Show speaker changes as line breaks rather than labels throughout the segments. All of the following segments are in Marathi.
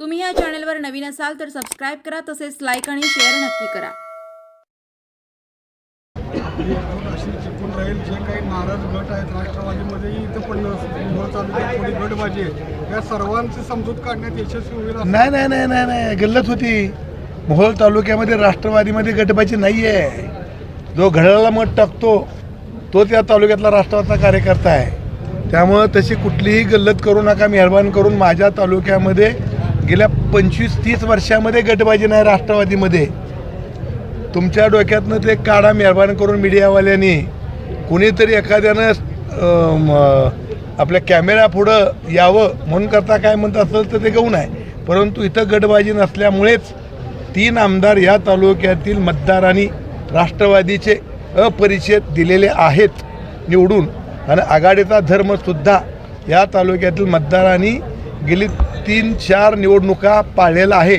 तुम्ही या चॅनलवर नवीन असाल तर सबस्क्राईब करा तसेच लाईक आणि शेअर नक्की करा.
अशी राहील जे काही नाराज गट आहेत राष्ट्रवादीमध्ये इथं पण थोडी गटबाजी आहे. या सर्वांची समजूत काढण्यात यशस्वी होईल
नाही नाही नाही नाही नाही. गल्लत होती. मोहोळ तालुक्यामध्ये राष्ट्रवादीमध्ये गटबाजी नाही आहे जो घड्याळाला मत टाकतो तो त्या तालुक्यातला राष्ट्रवादीचा कार्यकर्ता आहे. त्यामुळं तशी कुठलीही गल्लत करू नका मेहरबान करून माझ्या तालुक्यामध्ये गेल्या पंचवीस तीस वर्षामध्ये गटबाजी नाही राष्ट्रवादीमध्ये. तुमच्या डोक्यातनं ते काढा मेहरबान करून मीडियावाल्यांनी. कुणीतरी एखाद्यानं आपल्या कॅमेरा पुढं यावं म्हणून करता काय म्हणत असेल तर ते गौण आहे परंतु इथं गटबाजी नसल्यामुळेच तीन आमदार या तालुक्यातील मतदारांनी राष्ट्रवादीचे अपरिचित दिलेले आहेत निवडून. आणि आघाडीचा धर्मसुद्धा या तालुक्यातील मतदारांनी गेली तीन चार निवडणुका पाळलेला आहे.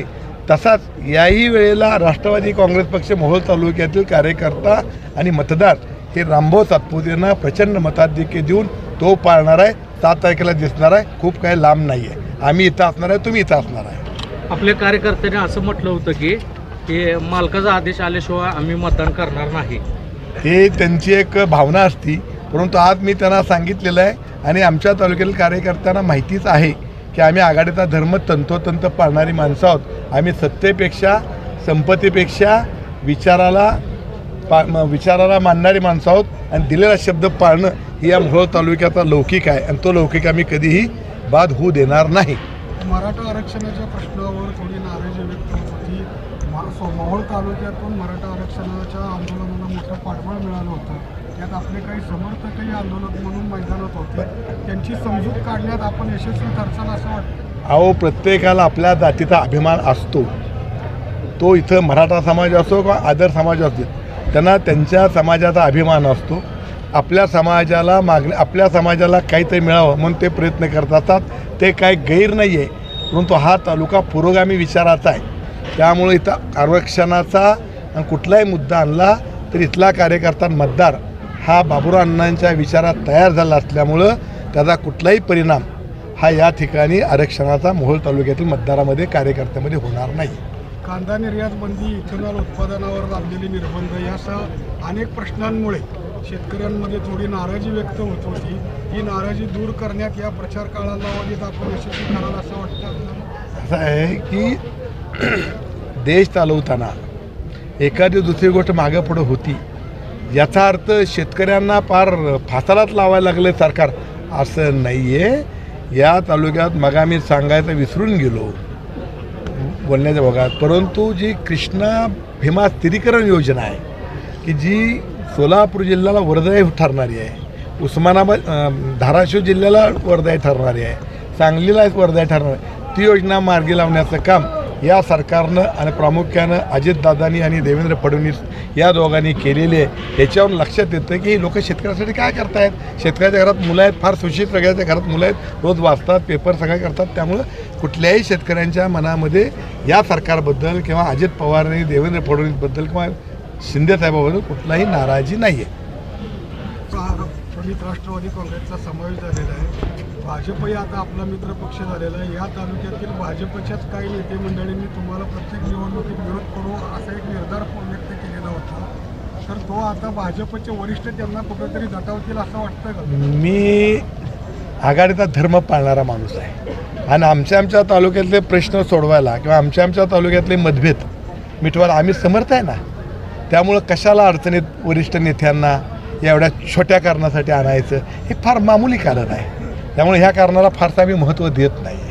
तसाच याही वेळेला राष्ट्रवादी काँग्रेस पक्ष मोहोळ तालुक्यातील कार्यकर्ता आणि मतदार हे रामभाऊ सातपुतेंना प्रचंड मताधिक्य देऊन तो पाळणार आहे. सात तारखेला दिसणार आहे. खूप काही लांब नाही आहे आम्ही इथं असणार आहे. तुम्ही इथं असणार आहे.
आपल्या कार्यकर्त्याने असं म्हटलं होतं की की मालकाचा आदेश आल्याशिवाय आम्ही मतदान करणार नाही.
हे त्यांची एक भावना असती. परंतु आज मी त्यांना सांगितलेलं आहे आणि आमच्या तालुक्यातील कार्यकर्त्यांना माहितीच आहे की आम्ही आघाडीचा धर्म तंतोतंत पाळणारी माणसं आहोत. आम्ही सत्तेपेक्षा संपत्तीपेक्षा विचाराला पा विचाराला मानणारी माणसं आहोत आणि दिलेला शब्द पाळणं ही या मोहोळ तालुक्याचा लौकिक आहे आणि तो लौकिक आम्ही कधीही बाद होऊ देणार नाही.
मराठा आरक्षणाच्या प्रश्नावर थोडी नाराजी व्यक्त होत होती. मोहोळ तालुक्यातून मराठा आरक्षणाच्या आंदोलनाला मोठं पाठबळ मिळालं होतं. यात आपले काही समर्थकही आंदोलक म्हणून मैदानात होते. त्यांची समजूत काढण्यात आपण यशस्वी ठरचाल असं वाटतं.
अहो प्रत्येकाला आपल्या जातीचा अभिमान असतो. तो इथं मराठा समाज असो किंवा आदर समाज असतो त्यांना त्यांच्या समाजाचा अभिमान असतो. आपल्या समाजाला मागणी आपल्या समाजाला काहीतरी मिळावं म्हणून ते प्रयत्न करत असतात. ते काय गैर नाही आहे परंतु हा तालुका पुरोगामी विचाराचा आहे. त्यामुळे इथं आरक्षणाचा आणि कुठलाही मुद्दा आणला तर इथला कार्यकर्ता मतदार हा बाबुराव अण्णांच्या विचारात तयार झाला असल्यामुळं त्याचा कुठलाही परिणाम हा या ठिकाणी आरक्षणाचा मोहोळ तालुक्यातील मतदारामध्ये कार्यकर्त्यामध्ये होणार नाही.
कांदा निर्यात बंदी इथेनॉल उत्पादनावर लादलेले निर्बंध यासह अनेक प्रश्नांमुळे शेतकऱ्यांमध्ये थोडी नाराजी व्यक्त होत होती. ही नाराजी दूर करण्यात या प्रचार कालावधीत आपण यशस्वी कराल असं वाटतं?
असं आहे की देश चालवताना एखादी दुसरी गोष्ट मागं पुढं होती. याचा अर्थ शेतकऱ्यांना फार फासालाच लावायला लागले सरकार. असं नाही आहे या तालुक्यात मग आम्ही सांगायचं विसरून गेलो. बोलण्याच्या भागात परंतु जी कृष्णा भीमा स्थिरीकरण योजना आहे की जी सोलापूर जिल्ह्याला वरदायी ठरणारी आहे उस्मानाबाद धाराशिव जिल्ह्याला वरदायी ठरणारी आहे सांगलीला वरदायी ठरणार आहे ती योजना मार्गी लावण्याचं काम या सरकारनं आणि प्रामुख्यानं अजितदादांनी आणि देवेंद्र फडणवीस या दोघांनी केलेले आहे. याच्यावर लक्षात येतं की ही लोक शेतकऱ्यासाठी काय करतायत? शेतकऱ्याच्या घरात मुलं आहेत फार सुशित सगळ्याच्या घरात मुलं आहेत. रोज वाचतात पेपर सगळं करतात. त्यामुळं कुठल्याही शेतकऱ्यांच्या मनामध्ये या सरकारबद्दल किंवा अजित पवार आणि देवेंद्र फडणवीसबद्दल किंवा शिंदेसाहेबाबद्दल कुठलाही नाराजी नाही आहे
राष्ट्रवादी काँग्रेसचा समावेश झालेला आहे. भाजपही आता आपला मित्र पक्ष झालेला आहे. या तालुक्यातील भाजपच्याच काही नेते मंडळींनी तुम्हाला प्रत्येक निवडणुकीत विरोध करू असा एक निर्धार व्यक्त केलेला होता. तर तो आता भाजपचे वरिष्ठ त्यांना कुठेतरी दटावतील असं वाटतं का?
मी आघाडीचा धर्म पाळणारा माणूस आहे. आणि आमच्या आमच्या तालुक्यातले प्रश्न सोडवायला किंवा आमच्या आमच्या तालुक्यातले मतभेद मिटवायला आम्ही समर्थ आहे ना? त्यामुळं कशाला अडचणीत वरिष्ठ नेत्यांना या एवढ्या छोट्या कारणासाठी आणायचं हे फार मामूली कारण आहे. त्यामुळे ह्या कारणाला फारसं आम्ही महत्त्व देत नाही.